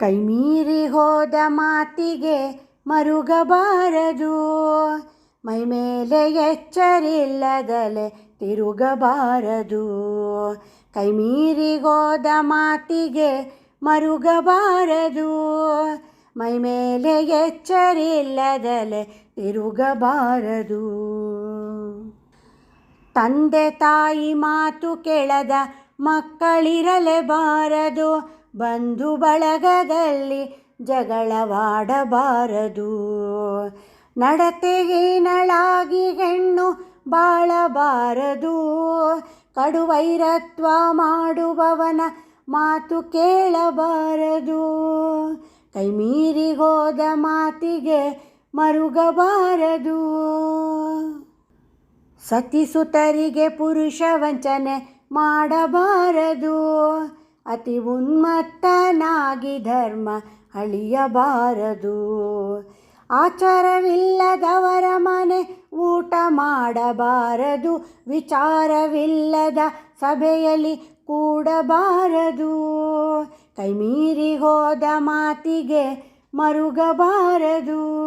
ಕೈ ಮೀರಿ ಹೋದ ಮಾತಿಗೆ ಮರುಗಬಾರದು. ಮೈ ಮೇಲೆ ಎಚ್ಚರಿಲ್ಲದಲೆ ತಿರುಗಬಾರದು. ಕೈಮೀರಿ ಹೋದ ಮಾತಿಗೆ ಮರುಗಬಾರದು. ಮೈ ಮೇಲೆ ಎಚ್ಚರಿಲ್ಲದಲೆ ತಿರುಗಬಾರದು. ತಂದೆ ತಾಯಿ ಮಾತು ಕೇಳದ ಮಕ್ಕಳಿರಲೇಬಾರದು. ಬಂಧು ಬಳಗದಲ್ಲಿ ಜಗಳವಾಡಬಾರದು. ನಡತೆಗೀನಳಾಗಿ ಹೆಣ್ಣು ಬಾಳಬಾರದು. ಕಡುವೈರತ್ವ ಮಾಡುವವನ ಮಾತು ಕೇಳಬಾರದು. ಕೈಮೀರಿ ಹೋದ ಮಾತಿಗೆ ಮರುಗಬಾರದು. ಸತಿಸುತರಿಗೆ ಪುರುಷ ವಂಚನೆ ಮಾಡಬಾರದು. ಅತಿ ಉನ್ಮತ್ತನಾಗಿ ಧರ್ಮ ಅಳಿಯಬಾರದು. ಆಚಾರವಿಲ್ಲದವರ ಮನೆ ಊಟ ಮಾಡಬಾರದು. ವಿಚಾರವಿಲ್ಲದ ಸಭೆಯಲ್ಲಿ ಕೂಡಬಾರದು. ಕೈಮೀರಿ ಹೋದ ಮಾತಿಗೆ ಮರುಗಬಾರದು.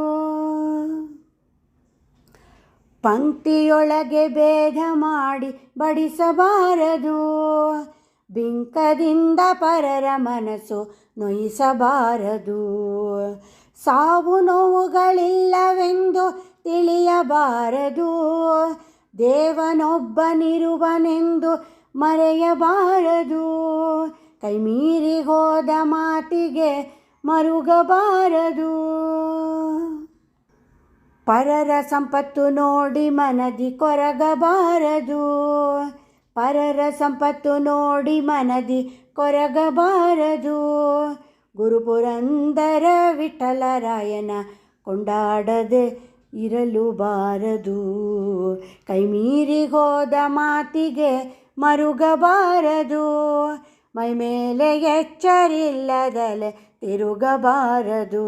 ಪಂಕ್ತಿಯೊಳಗೆ ಭೇದ ಮಾಡಿ ಬಡಿಸಬಾರದು. ಬಿಂಕದಿಂದ ಪರರ ಮನಸ್ಸು ನೊಯಿಸಬಾರದು. ಸಾವು ನೋವುಗಳಿಲ್ಲವೆಂದು ತಿಳಿಯಬಾರದು. ದೇವನೊಬ್ಬನಿರುವನೆಂದು ಮರೆಯಬಾರದು. ಕೈ ಮೀರಿ ಹೋದ ಮಾತಿಗೆ ಮರುಗಬಾರದು. ಪರರ ಸಂಪತ್ತು ನೋಡಿ ಮನದಿ ಕೊರಗಬಾರದು. ಪರರ ಸಂಪತ್ತು ನೋಡಿ ಮನದಿ ಕೊರಗಬಾರದು. ಗುರುಪುರಂದರ ವಿಠಲರಾಯನ ಕೊಂಡಾಡದೆ ಇರಲು ಬಾರದು. ಕೈ ಮೀರಿ ಹೋದ ಮಾತಿಗೆ ಮರುಗಬಾರದು. ಮೈ ಮೇಲೆ ಎಚ್ಚರಿಲ್ಲದಲೆ ತಿರುಗಬಾರದು.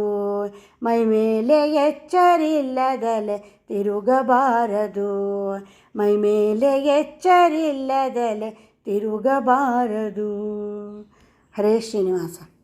ಮೈ ಮೇಲೆ ಎಚ್ಚರಿಲ್ಲದಲೆ ತಿರುಗಬಾರದು. ಮೈ ಮೇಲೆ ಎಚ್ಚರಿಲ್ಲದಲೆ ತಿರುಗಬಾರದು. ಹರೇ ಶ್ರೀನಿವಾಸ.